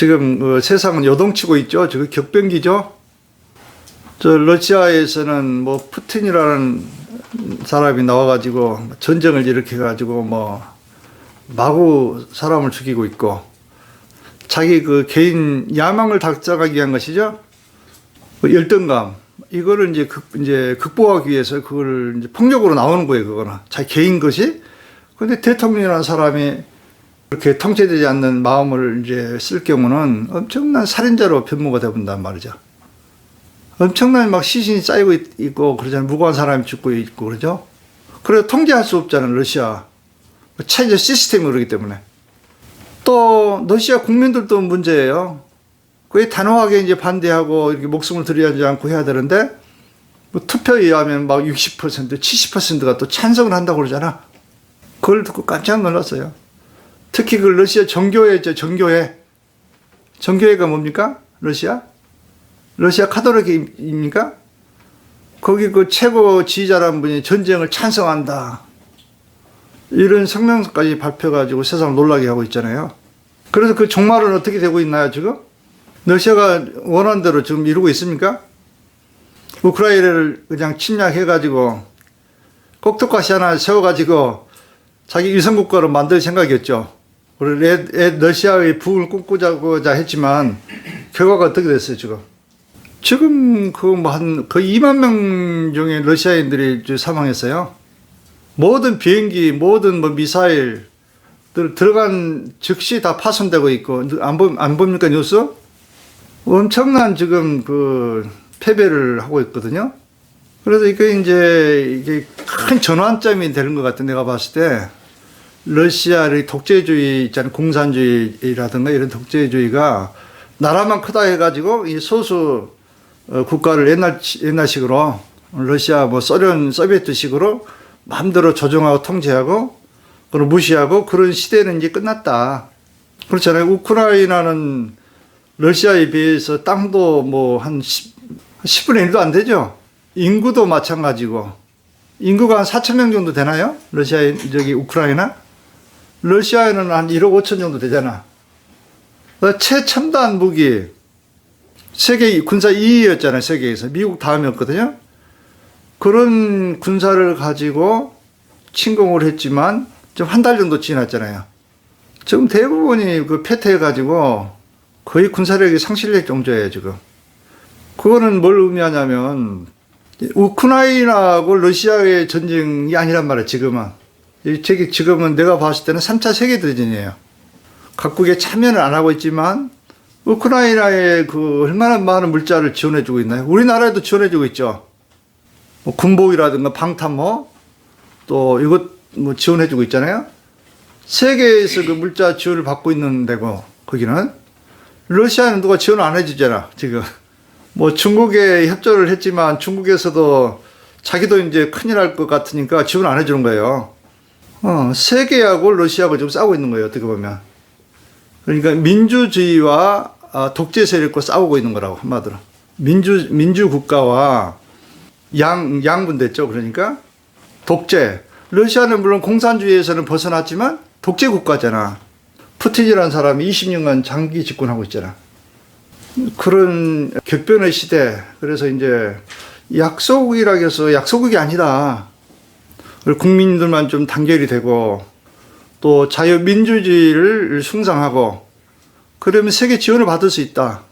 지금 어, 세상은 요동치고 있죠. 저거 격변기죠. 저 러시아에서는 뭐 푸틴이라는 사람이 나와가지고 전쟁을 일으켜가지고 뭐 마구 사람을 죽이고 있고 자기 그 개인 야망을 달성하기 위한 것이죠. 그 열등감 이거를 이제 극 이제 극복하기 위해서 그걸 이제 폭력으로 나오는 거예요. 그거는 자기 개인 것이. 근데 대통령이라는 사람이 그렇게 통제되지 않는 마음을 이제 쓸 경우는 엄청난 살인자로 변모가 되본단 말이죠. 엄청난 막 시신이 쌓이고 있- 있고 그러잖아요. 무고한 사람이 죽고 있고 그러죠. 그래서 통제할 수 없잖아요. 러시아. 체제 시스템이 그러기 때문에. 또 러시아 국민들도 문제예요. 거의 단호하게 이제 반대하고 이렇게 목숨을 들이지 않고 해야 되는데 뭐 투표에 의하면 막 60%, 70%가 또 찬성을 한다고 그러잖아. 그걸 듣고 깜짝 놀랐어요. 특히 그 러시아 정교회 있죠, 정교회. 정교회가 뭡니까? 러시아? 러시아 카톨릭입니까? 거기 그 최고 지휘자라는 분이 전쟁을 찬성한다. 이런 성명까지 발표가지고 세상을 놀라게 하고 있잖아요. 그래서 그 종말은 어떻게 되고 있나요, 지금? 러시아가 원하는 대로 지금 이루고 있습니까? 우크라이나를 그냥 침략해가지고 꼭두가시 하나 세워가지고 자기 위성국가로 만들 생각이었죠. 우리 레- 에- 러시아의 부흥을 꿈꾸자고자 했지만 결과가 어떻게 됐어요, 지금? 지금 그 뭐 한 거의 2만 명 중에 러시아인들이 사망했어요. 모든 비행기, 모든 뭐 미사일 들 들어간 즉시 다 파손되고 있고 안, 보, 안 봅니까 뉴스? 엄청난 지금 그 패배를 하고 있거든요. 그래서 이게 이제 이게 큰 전환점이 되는 것 같아 내가 봤을 때 러시아의 독재주의 있잖아요 공산주의라든가 이런 독재주의가 나라만 크다 해가지고 이 소수 어, 국가를 옛날 옛날식으로 러시아 뭐 소련 소비에트식으로 마음대로 조종하고 통제하고 그걸 무시하고 그런 시대는 이제 끝났다. 그렇잖아요. 우크라이나는 러시아에 비해서 땅도 뭐 한 10분의 1도 안 되죠. 인구도 마찬가지고. 인구가 한 4천 명 정도 되나요? 러시아, 저기 우크라이나? 러시아에는 한 1억 5천 정도 되잖아. 그 최첨단 무기. 세계 군사 2위였잖아요. 세계에서. 미국 다음이었거든요. 그런 군사를 가지고 침공을 했지만 좀 한 달 정도 지났잖아요. 지금 대부분이 그 패퇴해가지고 거의 군사력이 상실될 정도예요, 지금. 그거는 뭘 의미하냐면, 우크라이나하고 러시아의 전쟁이 아니란 말이에요, 지금은. 이 책이 지금은 내가 봤을 때는 3차 세계대전이에요. 각국에 참여는 안 하고 있지만, 우크라이나에 그 얼마나 많은 물자를 지원해주고 있나요? 우리나라에도 지원해주고 있죠. 뭐 군복이라든가 방탄모, 또 이것 뭐 지원해주고 있잖아요. 세계에서 그 물자 지원을 받고 있는 데고, 거기는. 러시아는 누가 지원 안 해주잖아, 지금. 뭐 중국에 협조를 했지만 중국에서도 자기도 이제 큰일 날 것 같으니까 지원 안 해주는 거예요. 어, 세계하고 러시아하고 지금 싸우고 있는 거예요, 어떻게 보면. 그러니까 민주주의와 아, 독재 세력과 싸우고 있는 거라고, 한마디로. 민주, 민주 국가와 양, 양분 됐죠, 그러니까. 독재. 러시아는 물론 공산주의에서는 벗어났지만 독재 국가잖아. 푸틴이라는 사람이 20년간 장기 집권하고 있잖아. 그런 격변의 시대. 그래서 이제 약소국이라 해서 약소국이 아니다. 국민들만 좀 단결이 되고 또 자유민주주의를 숭상하고 그러면 세계 지원을 받을 수 있다.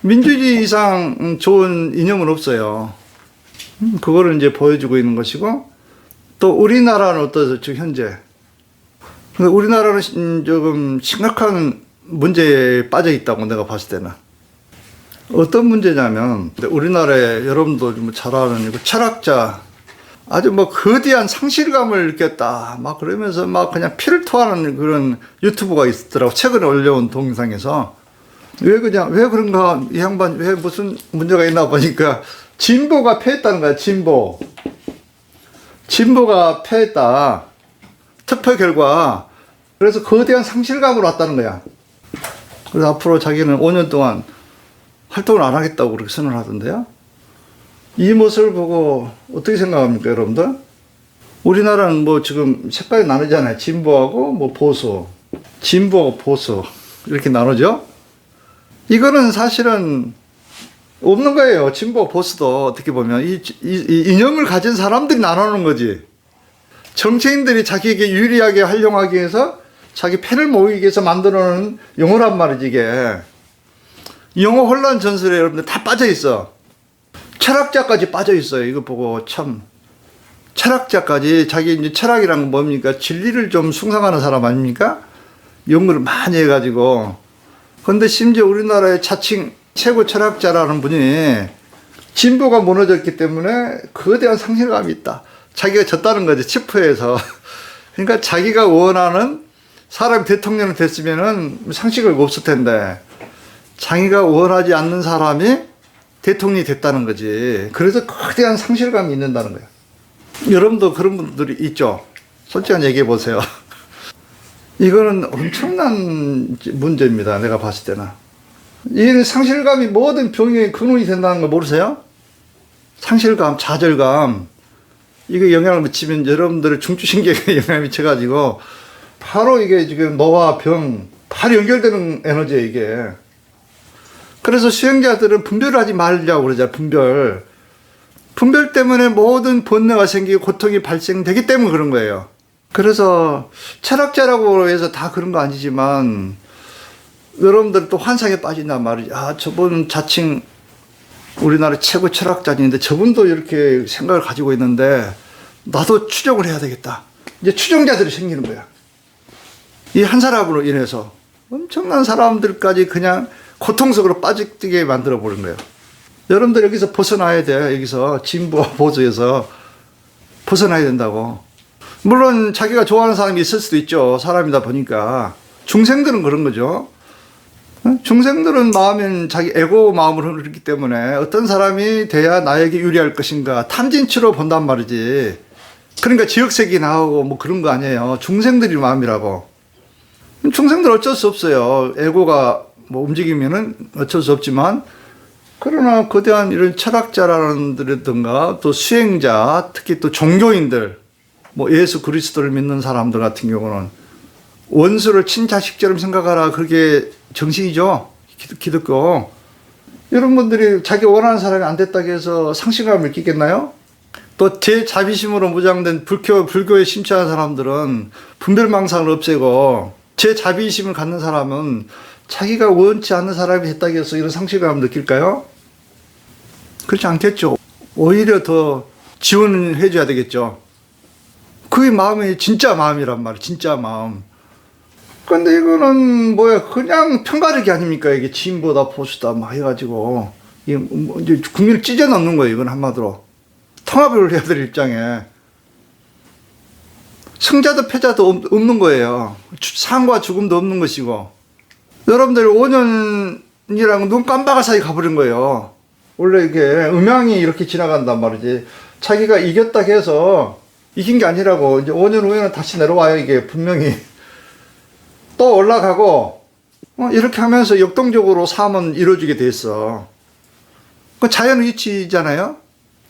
민주주의 이상 좋은 이념은 없어요. 음, 그거를 이제 보여주고 있는 것이고 또 우리나라는 어떠세요? 지금 현재. 근데 우리나라는 심- 조금 심각한 문제에 빠져 있다고 내가 봤을 때는. 어떤 문제냐면 우리나라에 여러분도 좀잘 아는 이거 철학자 아주 뭐 거대한 상실감을 느꼈다. 막 그러면서 막 그냥 피를 토하는 그런 유튜브가 있더라고. 최근에 올려온 동영상에서. 왜 그냥 왜 그런가? 이 양반 왜 무슨 문제가 있나 보니까 진보가 패했다는 거야 진보. 진보가 패했다. 투표 결과. 그래서 거대한 상실감으로 왔다는 거야. 그래서 앞으로 자기는 5년 동안 활동을 안 하겠다고 그렇게 선언하던데요. 이 모습을 보고 어떻게 생각합니까, 여러분들? 우리나라는 뭐 지금 색깔이 나누잖아요. 진보하고 뭐 보수. 진보하고 보수. 이렇게 나누죠? 이거는 사실은 없는 거예요. 진보 보수도 어떻게 보면 이, 이- 이 이념을 가진 사람들이 나누는 거지. 정치인들이 자기에게 유리하게 활용하기 위해서 자기 패를 모으기 위해서 만들어 놓은 용어란 말이지 이게. 영어 혼란 전설에 여러분들 다 빠져 있어. 철학자까지 빠져 있어요. 이거 보고 참 철학자까지 자기 이제 철학이란 건 뭡니까? 진리를 좀 숭상하는 사람 아닙니까? 연구를 많이 해가지고. 근데 심지어 우리나라의 자칭 최고 철학자라는 분이 진보가 무너졌기 때문에 거대한 상실감이 있다. 자기가 졌다는 거지, 치프에서. 그러니까 자기가 원하는 사람이 대통령이 됐으면은 상식을 없을 텐데, 자기가 원하지 않는 사람이 대통령이 됐다는 거지. 그래서 거대한 상실감이 있는다는 거야. 여러분도 그런 분들이 있죠. 솔직한 얘기해 보세요. 이거는 엄청난 문제입니다. 내가 봤을 때는. 이 상실감이 모든 병의 근원이 된다는 거 모르세요? 상실감, 좌절감. 이게 영향을 미치면 여러분들의 중추신경에 영향을 미쳐가지고 바로 이게 지금 노화, 병, 바로 연결되는 에너지예요, 이게. 그래서 수행자들은 분별을 하지 말자고 그러잖아요, 분별. 분별 때문에 모든 번뇌가 생기고 고통이 발생되기 때문에 그런 거예요. 그래서 철학자라고 해서 다 그런 거 아니지만 여러분들 또 환상에 빠진단 말이죠. 아, 저분 자칭 우리나라 최고 철학자인데 저분도 이렇게 생각을 가지고 있는데 나도 추종을 해야 되겠다. 이제 추종자들이 생기는 거야. 이 한 사람으로 인해서 엄청난 사람들까지 그냥 고통 속으로 빠지게 만들어 버린 거예요. 여러분들 여기서 벗어나야 돼요. 여기서 진보와 보수에서 벗어나야 된다고. 물론 자기가 좋아하는 사람이 있을 수도 있죠. 사람이다 보니까. 중생들은 그런 거죠. 어? 중생들은 마음은 자기 에고 마음으로 흐르기 때문에 어떤 사람이 돼야 나에게 유리할 것인가 탐진치로 본단 말이지. 그러니까 지역색이 나오고 뭐 그런 거 아니에요. 중생들이 마음이라고. 중생들 어쩔 수 없어요. 에고가 뭐 움직이면은 어쩔 수 없지만 그러나 거대한 이런 철학자라든가 또 수행자 특히 또 종교인들 뭐 예수 그리스도를 믿는 사람들 같은 경우는 원수를 친자식처럼 생각하라 그게 정신이죠 기독- 기독교 이런 분들이 자기 원하는 사람이 안 됐다고 해서 상실감을 느끼겠나요? 또 제 자비심으로 무장된 불교 불교에 심취한 사람들은 분별망상을 없애고 제 자비심을 갖는 사람은 자기가 원치 않는 사람이 됐다고 해서 이런 상실감을 느낄까요? 그렇지 않겠죠. 오히려 더 지원을 해줘야 되겠죠. 그게 마음이 진짜 마음이란 말이야. 진짜 마음. 근데 이거는 뭐야 그냥 편가르기 아닙니까 이게 진보다 보수다 막 해가지고 뭐 이제 국민을 찢어 넣는 거예요 이건 한마디로 통합을 해야 될 입장에 승자도 패자도 없- 없는 거예요 주- 상과 죽음도 없는 것이고 여러분들 5년이랑 눈 깜박할 사이 가버린 거예요 원래 이게 음양이 이렇게 지나간단 말이지 자기가 이겼다 해서 이긴 게 아니라고 이제 5년 후에는 다시 내려와요 이게 분명히 또 올라가고 어, 이렇게 하면서 역동적으로 삶은 이루어지게 돼 있어. 그 자연 위치잖아요.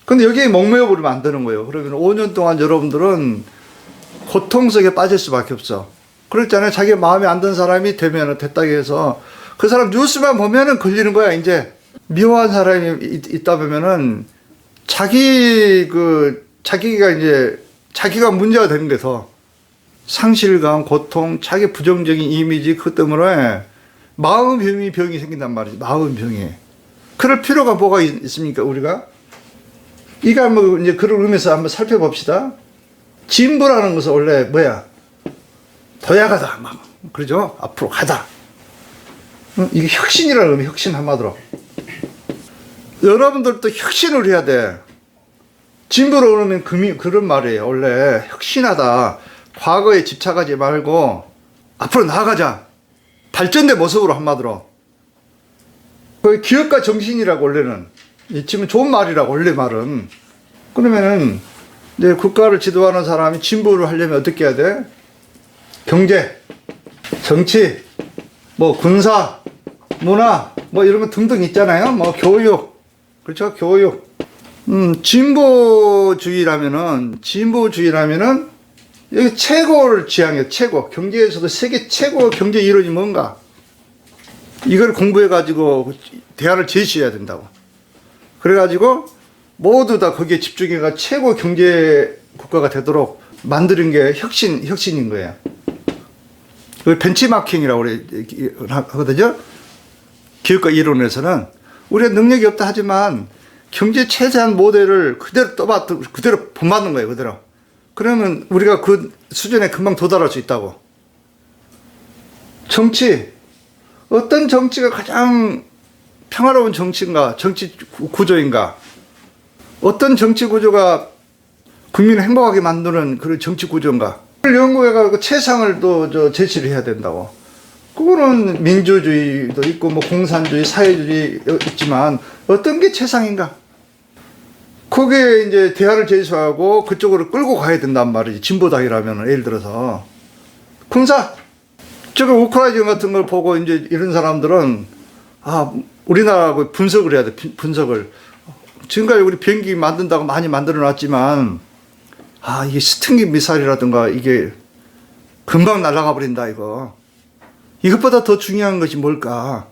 근데 여기에 목매어 버리면 안 되는 거예요. 그러면 5년 동안 여러분들은 고통 속에 빠질 수밖에 없어. 그랬잖아요. 자기 마음에 안 든 사람이 되면 됐다고 해서 그 사람 뉴스만 보면은 걸리는 거야. 이제 미워한 사람이 있, 있다 보면은 자기 그 자기가 이제 자기가 문제가 되는 데서 상실감, 고통, 자기 부정적인 이미지 그것 때문에 마음 병이 병이 생긴단 말이지. 마음 병이. 그럴 필요가 뭐가 있, 있습니까, 우리가? 이거 한번 이제 그런 의미에서 한번 살펴봅시다. 진보라는 것은 원래 뭐야? 도약하다. 막 그러죠? 앞으로 가다. 응? 이게 혁신이라는 의미, 혁신 한마디로. 여러분들도 혁신을 해야 돼. 진보로 오면 금이 그런 말이에요. 원래 혁신하다. 과거에 집착하지 말고 앞으로 나아가자. 발전된 모습으로 한마디로. 그 기업가 정신이라고 원래는 이 지금 좋은 말이라고 원래 말은. 그러면은 이제 국가를 지도하는 사람이 진보를 하려면 어떻게 해야 돼? 경제, 정치, 뭐 군사, 문화, 뭐 이런 거 등등 있잖아요. 뭐 교육, 그렇죠? 교육. 음, 진보주의라면은, 진보주의라면은, 여기 최고를 지향해, 최고. 경제에서도 세계 최고 경제 이론이 뭔가? 이걸 공부해 가지고 대안을 제시해야 된다고. 그래 가지고 모두 다 거기에 집중해가 최고 경제 국가가 되도록 만드는 게 혁신 혁신인 거예요. 그 벤치마킹이라고 하거든요. 기업가 이론에서는 우리가 능력이 없다 하지만 경제 최대한 모델을 그대로 떠받 그대로 본받는 거예요, 그대로. 그러면 우리가 그 수준에 금방 도달할 수 있다고. 정치 어떤 정치가 가장 평화로운 정치인가, 정치 구- 구조인가, 어떤 정치 구조가 국민을 행복하게 만드는 그런 정치 구조인가. 그걸 연구해가지고 최상을 또 저 제시를 해야 된다고. 그거는 민주주의도 있고 뭐 공산주의, 사회주의 있지만 어떤 게 최상인가? 거기에 이제 대안을 제시하고 그쪽으로 끌고 가야 된단 말이지. 진보당이라면 예를 들어서 군사 지금 우크라이나 같은 걸 보고 이제 이런 사람들은 아 우리나라하고 분석을 해야 돼 분- 분석을 지금까지 우리 비행기 만든다고 많이 만들어 놨지만 아 이게 스팅기 미사일이라든가 이게 금방 날아가 버린다 이거. 이것보다 더 중요한 것이 뭘까?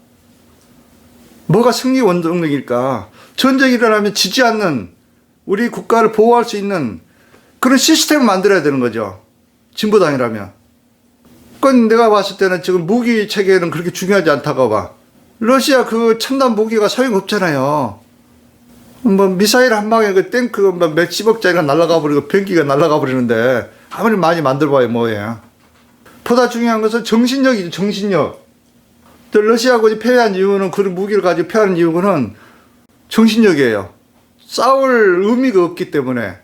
뭐가 승리 원동력일까? 전쟁이 일어나면 지지 않는 우리 국가를 보호할 수 있는 그런 시스템을 만들어야 되는 거죠. 진보당이라면. 그건 내가 봤을 때는 지금 무기 체계는 그렇게 중요하지 않다고 봐. 러시아 그 첨단 무기가 소용없잖아요. 뭐 미사일 한 방에 그 탱크 뭐 몇십억짜리가 날아가 버리고 비행기가 날아가 버리는데 아무리 많이 만들어봐야 뭐예요. 보다 중요한 것은 정신력이죠, 정신력. 또 러시아군이 패배한 이유는 그런 무기를 가지고 패하는 이유는 정신력이에요. 싸울 의미가 없기 때문에.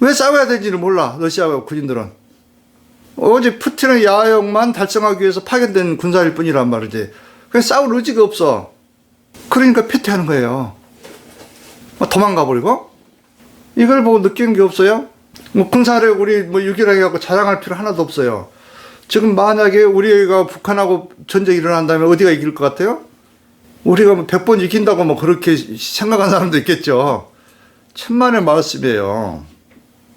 왜 싸워야 되는지를 몰라, 러시아 군인들은. 오직 푸틴의 야욕만 달성하기 위해서 파견된 군사일 뿐이란 말이지. 그냥 싸울 의지가 없어. 그러니까 패퇴하는 거예요. 뭐 도망가 버리고? 이걸 보고 느끼는 게 없어요? 뭐 군사력 우리 뭐 유기하게 갖고 자랑할 필요 하나도 없어요. 지금 만약에 우리가 북한하고 전쟁이 일어난다면 어디가 이길 것 같아요? 우리가 뭐 100번 이긴다고 뭐 그렇게 생각한 사람도 있겠죠. 천만의 말씀이에요.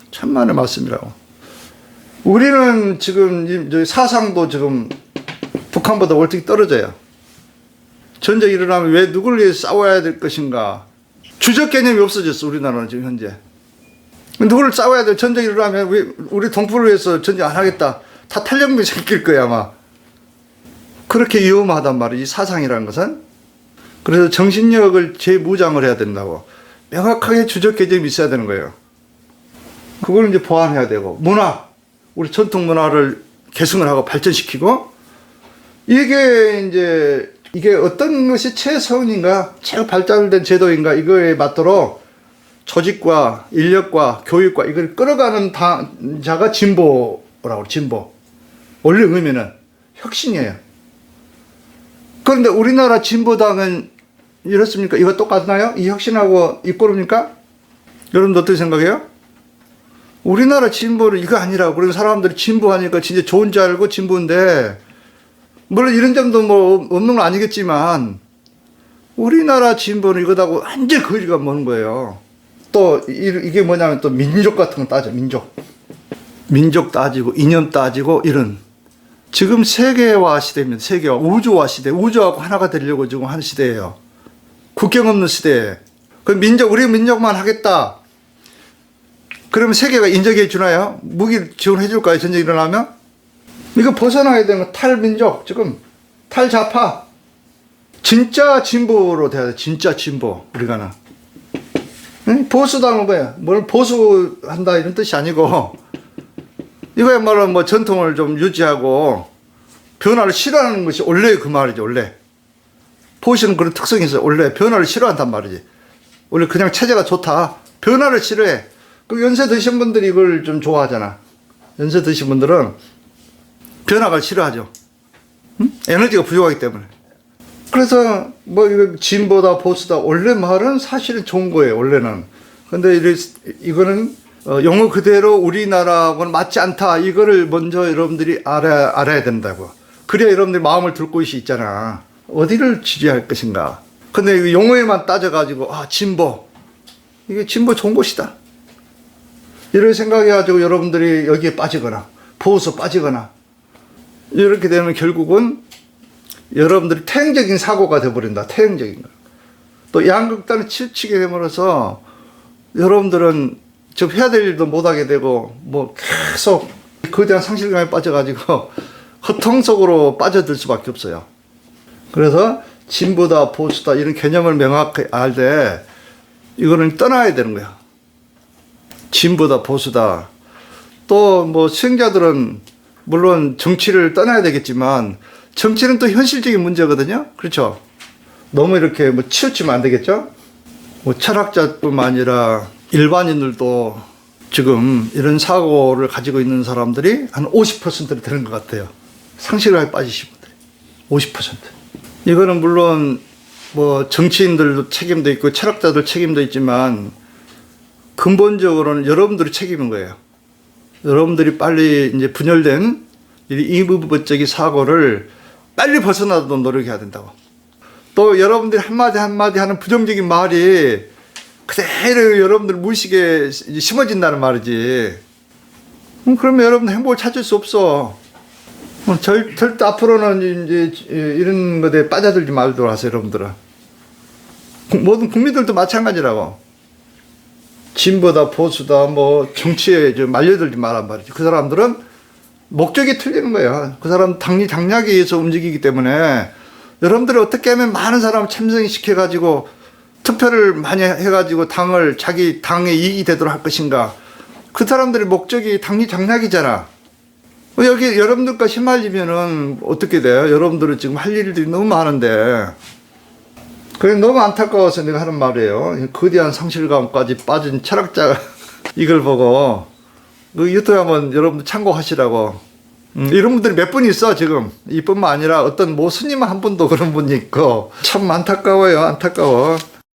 천만의 말씀이라고. 우리는 지금 사상도 지금 북한보다 월등히 떨어져요. 전쟁이 일어나면 왜 누구를 위해서 싸워야 될 것인가? 주적 개념이 없어졌어, 우리나라는 지금 현재. 누구를 싸워야 돼? 전쟁이 일어나면 왜 우리 동포를 위해서 전쟁 안 하겠다. 다 탄력미 생길 거야, 아마. 그렇게 위험하단 말이지, 사상이라는 것은. 그래서 정신력을 재무장을 해야 된다고. 명확하게 주적 개념이 있어야 되는 거예요. 그걸 이제 보완해야 되고 문화 우리 전통 문화를 계승을 하고 발전시키고 이게 이제 이게 어떤 것이 최선인가 최고 발달된 제도인가 이거에 맞도록 조직과 인력과 교육과 이걸 끌어가는 다- 자가 진보라고 진보 원래 의미는 혁신이에요. 그런데 우리나라 진보당은 이렇습니까? 이거 똑같나요? 이 혁신하고 이꼬릅니까? 여러분들 어떻게 생각해요? 우리나라 진보는 이거 아니라고. 그런 사람들이 진보하니까 진짜 좋은 줄 알고 진보인데, 물론 이런 점도 뭐 없는 건 아니겠지만, 우리나라 진보는 이거다고 완전 거리가 먼 거예요. 또, 이- 이게 뭐냐면 또 민족 같은 거 따져, 민족. 민족 따지고, 이념 따지고, 이런. 지금 세계화 시대입니다. 세계화. 우주화 시대. 우주하고 하나가 되려고 지금 하는 시대예요. 국경 없는 시대에. 그 민족, 우리 민족만 하겠다. 그러면 세계가 인정해 주나요? 무기 지원해 줄까요? 전쟁 일어나면? 이거 벗어나야 되는 거 탈민족, 지금 탈자파. 진짜 진보로 돼야 돼. 진짜 진보. 우리가는. 응? 보수당은 뭐야? 뭘 보수한다 이런 뜻이 아니고 이거야말로 뭐 전통을 좀 유지하고 변화를 싫어하는 것이 원래 그 말이죠. 원래. 보수는 그런 특성이 있어요. 원래 변화를 싫어한단 말이지. 원래 그냥 체제가 좋다. 변화를 싫어해. 그 연세 드신 분들이 이걸 좀 좋아하잖아. 연세 드신 분들은 변화가 싫어하죠. 응? 에너지가 부족하기 때문에. 그래서 뭐 이거 진보다 보수다 원래 말은 사실은 좋은 거예요. 원래는. 근데 이거는 어, 영어 그대로 우리나라하고는 맞지 않다. 이거를 먼저 여러분들이 알아야, 알아야 된다고. 그래야 여러분들이 마음을 둘 곳이 있잖아. 어디를 지지할 것인가. 근데 이거 용어에만 따져가지고, 아, 진보. 이게 진보 좋은 곳이다. 이런 생각해가지고 여러분들이 여기에 빠지거나, 보호서 빠지거나, 이렇게 되면 결국은 여러분들이 태행적인 사고가 돼버린다. 태행적인 거. 또 양극단을 치우치게 됨으로써 여러분들은 지금 해야 될 일도 못하게 되고 뭐 계속 거대한 상실감에 빠져가지고 허통 속으로 빠져들 수밖에 없어요. 그래서 진보다 보수다 이런 개념을 명확히 알되 이거는 떠나야 되는 거야. 진보다 보수다. 또 뭐 수행자들은 물론 정치를 떠나야 되겠지만 정치는 또 현실적인 문제거든요. 그렇죠? 너무 이렇게 뭐 치우치면 안 되겠죠? 뭐 철학자뿐만 아니라 일반인들도 지금 이런 사고를 가지고 있는 사람들이 한 50%를 되는 것 같아요. 상실감에 빠지신 분들이. 50%. 이거는 물론 뭐 정치인들도 책임도 있고 철학자들 책임도 있지만 근본적으로는 여러분들이 책임인 거예요. 여러분들이 빨리 이제 분열된 이 이부법적인 사고를 빨리 벗어나도록 노력해야 된다고. 또 여러분들이 한마디 한마디 하는 부정적인 말이 그대로 여러분들 무의식에 심어진다는 말이지. 음, 그러면 여러분들 행복을 찾을 수 없어. 어, 절, 절대 앞으로는 이제 이런 것에 빠져들지 말도록 하세요, 여러분들은. 구- 모든 국민들도 마찬가지라고. 진보다 보수다 뭐 정치에 저 말려들지 말란 말이지. 그 사람들은 목적이 틀리는 거야. 그 사람 당리 장략에 의해서 움직이기 때문에 여러분들이 어떻게 하면 많은 사람을 참석시켜 가지고 투표를 많이 해가지고 당을 자기 당의 이익이 되도록 할 것인가. 그 사람들의 목적이 당리 장략이잖아. 어, 여기 여러분들과 휘말리면은 어떻게 돼요? 여러분들은 지금 할 일들이 너무 많은데. 그래 너무 안타까워서 내가 하는 말이에요. 이 거대한 상실감까지 빠진 철학자가 이걸 보고 그 유튜브 한번 여러분들 참고하시라고. 음, 이런 분들이 몇 분 있어 지금 이뿐만 아니라 어떤 모 스님 한 분도 그런 분이 있고 참 안타까워요 안타까워